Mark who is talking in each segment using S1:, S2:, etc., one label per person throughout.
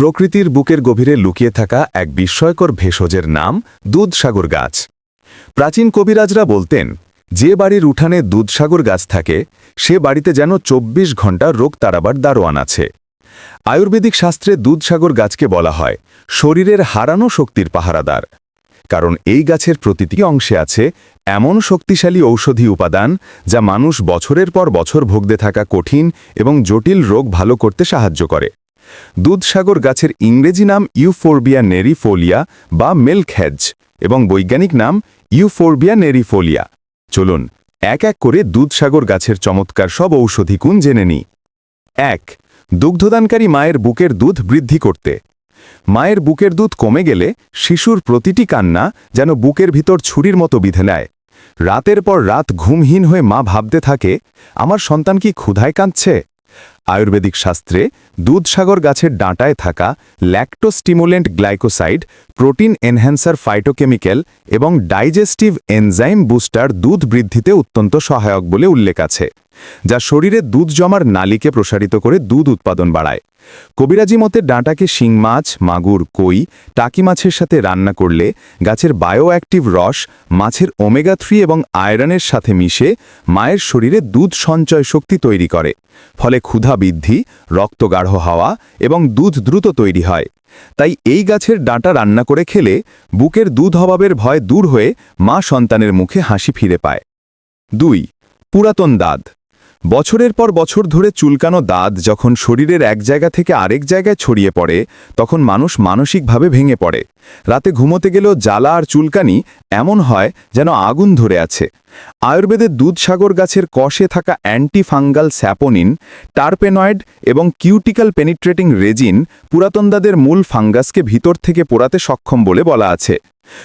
S1: প্রকৃতির বুকের গভীরে লুকিয়ে থাকা এক বিস্ময়কর ভেষজের নাম দুধসাগর গাছ। প্রাচীন কবিরাজরা বলতেন, যে বাড়ির উঠানে দুধসাগর গাছ থাকে, সে বাড়িতে যেন ২৪ ঘণ্টা রোগ তাড়াবার দারোয়ান আছে। আয়ুর্বেদিক শাস্ত্রে দুধসাগর গাছকে বলা হয় শরীরের হারানো শক্তির পাহারাদার। কারণ এই গাছের প্রতিটি অংশে আছে এমন শক্তিশালী ঔষধি উপাদান যা মানুষ বছরের পর বছর ভোগতে থাকা কঠিন এবং জটিল রোগ ভালো করতে সাহায্য করে। দুধসাগর গাছের ইংরেজি নাম ইউফোরবিয়া নেরিফোলিয়া বা মিল্ক হেজ এবং বৈজ্ঞানিক নাম ইউফোরবিয়া নেরিফোলিয়া। চলুন, এক এক করে দুধসাগর গাছের চমৎকার সব ঔষধি গুণ জেনে নিই। এক, দুগ্ধদানকারী মায়ের বুকের দুধ বৃদ্ধি করতে। মায়ের বুকের দুধ কমে গেলে শিশুর প্রতিটি কান্না যেন বুকের ভিতর ছুরির মতো বিধে নেয়। রাতের পর রাত ঘুমহীন হয়ে মা ভাবতে থাকে, আমার সন্তান কি ক্ষুধায় কাঁদছে? আয়ুর্বেদিক শাস্ত্রে দুধসাগর গাছের ডাঁটায় থাকা lactostimulant glycoside protein enhancer phytochemical এবং ডাইজেস্টিভ এনজাইম বুস্টার দুধ বৃদ্ধিতে অত্যন্ত সহায়ক বলে উল্লেখ আছে। যা শরীরে দুধ জমার নালিকে প্রসারিত করে দুধ উৎপাদন বাড়ায়। কবিরাজি মতে ডাঁটাকে শিং মাছ, মাগুর, কই, টাকি মাছের সাথে রান্না করলে গাছের বায়োঅ্যাক্টিভ রস, মাছের ওমেগা থ্রি এবং আয়রনের সাথে মিশে মায়ের শরীরে দুধ সঞ্চয় শক্তি তৈরি করে। ফলে ক্ষুধা বৃদ্ধি রক্ত গাঢ় হওয়া এবং দুধ দ্রুত তৈরি হয়। তাই এই গাছের ডাঁটা রান্না করে খেলে বুকের দুধ অভাবের ভয় দূর হয়ে মা সন্তানের মুখে হাসি ফিরে পায়। দুই, পুরাতন দাঁত। বছরের পর বছর ধরে চুলকানো দাঁত যখন শরীরের এক জায়গা থেকে আরেক জায়গায় ছড়িয়ে পড়ে, তখন মানুষ মানসিকভাবে ভেঙে পড়ে। রাতে ঘুমোতে গেলেও জ্বালা আর চুলকানি এমন হয় যেন আগুন ধরে আছে। আয়ুর্বেদের দুধসাগর গাছের কষে থাকা অ্যান্টিফাঙ্গাল স্যাপোনিন, টার্পেনয়েড এবং কিউটিক্যাল পেনিট্রেটিং রেজিন পুরাতনদাদের মূল ফাঙ্গাসকে ভিতর থেকে পোড়াতে সক্ষম বলে বলা আছে।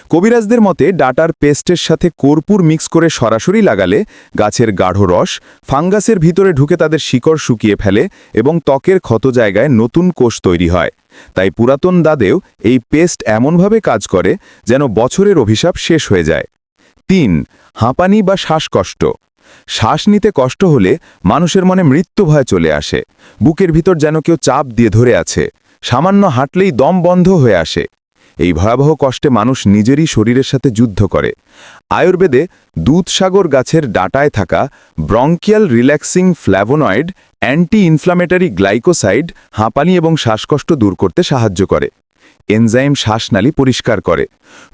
S1: কবিরাজদের মতে ডাটার পেস্টের সাথে কর্পূর মিক্স করে সরাসরি লাগালে গাছের গাঢ় রস ফাঙ্গাসের ভিতরে ঢুকে তাদের শিকড় শুকিয়ে ফেলে এবং ত্বকের ক্ষত জায়গায় নতুন কোষ তৈরি হয়। তাই পুরাতন দাদেও এই পেস্ট এমনভাবে কাজ করে যেন বছরের অভিশাপ শেষ হয়ে যায়। তিন, হাঁপানি বা শ্বাসকষ্ট। শ্বাস নিতে কষ্ট হলে মানুষের মনে মৃত্যু ভয় চলে আসে। বুকের ভিতর যেন কেউ চাপ দিয়ে ধরে আছে। সামান্য হাঁটলেই দম বন্ধ হয়ে আসে। এই ভয়াবহ কষ্টে মানুষ নিজেরই শরীরের সাথে যুদ্ধ করে। আয়ুর্বেদে দুধসাগর গাছের ডাটায় থাকা bronchial relaxing flavonoid anti inflammatory glycoside হাঁপানি এবং শ্বাসকষ্ট দূর করতে সাহায্য করে। এনজাইম শ্বাসনালী পরিষ্কার করে।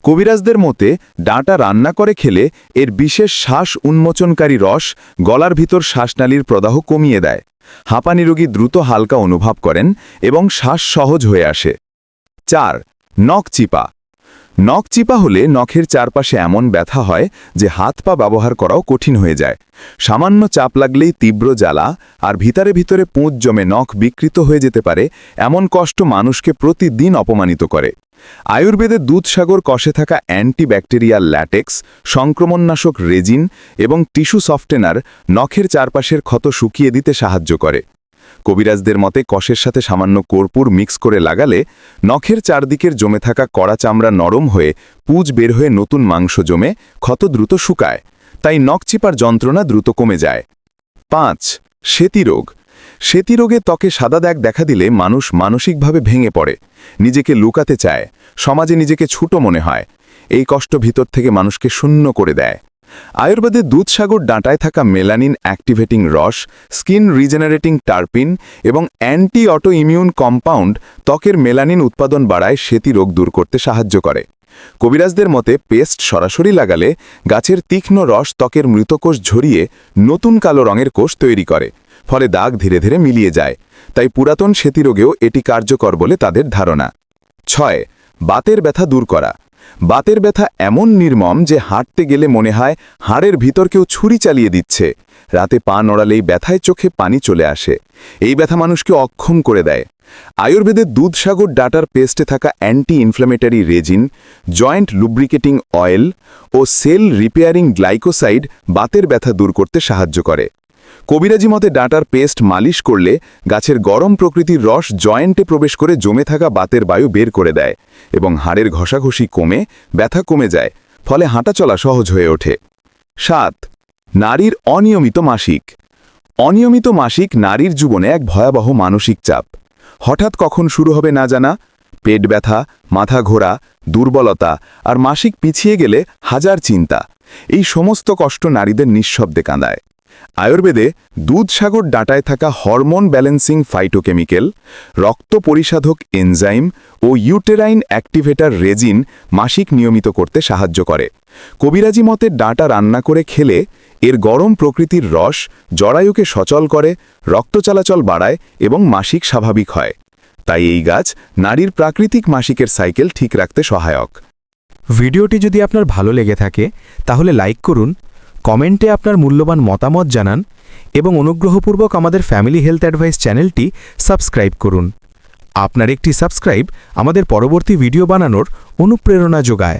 S1: কবিরাজদের মতে, ডাঁটা রান্না করে খেলে এর বিশেষ শ্বাস উন্মোচনকারী রস গলার ভিতর শ্বাসনালীর প্রদাহ কমিয়ে দেয়। হাঁপানি রোগী দ্রুত হালকা অনুভব করেন এবং শ্বাস সহজ হয়ে আসে। চার নখ চিপা। নখ চিপা হলে নখের চারপাশে এমন ব্যথা হয় যে হাত পা ব্যবহার করাও কঠিন হয়ে যায়। সামান্য চাপ লাগলেই তীব্র জ্বালা আর ভিতরে ভিতরে পুঁজ জমে নখ বিকৃত হয়ে যেতে পারে এমন কষ্ট মানুষকে প্রতিদিন অপমানিত করে। আয়ুর্বেদের দুধসাগর কষে থাকা অ্যান্টিব্যাকটেরিয়াল ল্যাটেক্স, সংক্রমণনাশক রেজিন এবং টিস্যু সফটেনার নখের চারপাশের ক্ষত শুকিয়ে দিতে সাহায্য করে। কবিরাজদের মতে কষের সাথে সামান্য কর্পূর মিক্স করে লাগালে নখের চারদিকের জমে থাকা কড়া চামড়া নরম হয়ে পুজ বের হয়ে নতুন মাংস জমে ক্ষত দ্রুত শুকায়। তাই নখ চিপার যন্ত্রণা দ্রুত কমে যায়। পাঁচ সেতিরোগ সেতিরোগে ত্বকে সাদা দাগ দেখা দিলে মানুষ মানসিকভাবে ভেঙে পড়ে, নিজেকে লুকাতে চায়, সমাজে নিজেকে ছোট মনে হয়। এই কষ্ট ভিতর থেকে মানুষকে শূন্য করে দেয়। আয়ুর্বেদে দুধসাগর ডাঁটায় থাকা মেলানিন অ্যাক্টিভেটিং রস, স্কিন রিজেনারেটিং টার্পিন এবং অ্যান্টি অটো ইমিউন কম্পাউন্ড ত্বকের মেলানিন উৎপাদন বাড়ায় সেতি রোগ দূর করতে সাহায্য করে। কবিরাজদের মতে, পেস্ট সরাসরি লাগালে গাছের তীক্ষ্ণ রস ত্বকের মৃতকোষ ঝরিয়ে নতুন কালো রঙের কোষ তৈরি করে, ফলে দাগ ধীরে ধীরে মিলিয়ে যায়। তাই পুরাতন সেতিরোগেও এটি কার্যকর বলে তাদের ধারণা। ছয়, বাতের ব্যথা দূর করা। বাতের ব্যথা এমন নির্মম যে হাঁটতে গেলে মনে হয় হাড়ের ভিতর কেউ ছুরি চালিয়ে দিচ্ছে। রাতে পা নড়ালেই ব্যথায় চোখে পানি চলে আসে। এই ব্যথা মানুষকে অক্ষম করে দেয়। আয়ুর্বেদের দুধসাগর ডাটার পেস্টে থাকা anti inflammatory resin, joint lubricating oil ও সেল রিপেয়ারিং গ্লাইকোসাইড বাতের ব্যথা দূর করতে সাহায্য করে। কবিরাজি মতে ডাঁটার পেস্ট মালিশ করলে গাছের গরম প্রকৃতির রস জয়েন্টে প্রবেশ করে জমে থাকা বাতের বায়ু বের করে দেয় এবং হাড়ের ঘষাঘষি কমে, ব্যথা কমে যায়, ফলে হাঁটা চলা সহজ হয়ে ওঠে। সাত, নারীর অনিয়মিত মাসিক। অনিয়মিত মাসিক নারীর জীবনে এক ভয়াবহ মানসিক চাপ। হঠাৎ কখন শুরু হবে না জানা, পেট ব্যথা, মাথা ঘোরা, দুর্বলতা আর মাসিক পিছিয়ে গেলে হাজার চিন্তা। এই সমস্ত কষ্ট নারীদের নিঃশব্দে কাঁদায়। আয়ুর্বেদে দুধসাগর ডাটায় থাকা হরমোন ব্যালেন্সিং ফাইটোকেমিক্যাল, রক্ত পরিশাধক এনজাইম ও ইউটেরাইন অ্যাক্টিভেটার রেজিন মাসিক নিয়মিত করতে সাহায্য করে। কবিরাজি মতে ডাঁটা রান্না করে খেলে এর গরম প্রকৃতির রস জরায়ুকে সচল করে, রক্ত চলাচল বাড়ায় এবং মাসিক স্বাভাবিক হয়। তাই এই গাছ নারীর প্রাকৃতিক মাসিকের সাইকেল ঠিক রাখতে সহায়ক।
S2: ভিডিওটি যদি আপনার ভালো লেগে থাকে, তাহলে লাইক করুন কমেন্টে আপনার মূল্যবান মতামত জানান এবং অনুগ্রহপূর্বক আমাদের ফ্যামিলি হেলথ অ্যাডভাইস চ্যানেলটি সাবস্ক্রাইব করুন। আপনার একটি সাবস্ক্রাইব আমাদের পরবর্তী ভিডিও বানানোর অনুপ্রেরণা যোগায়।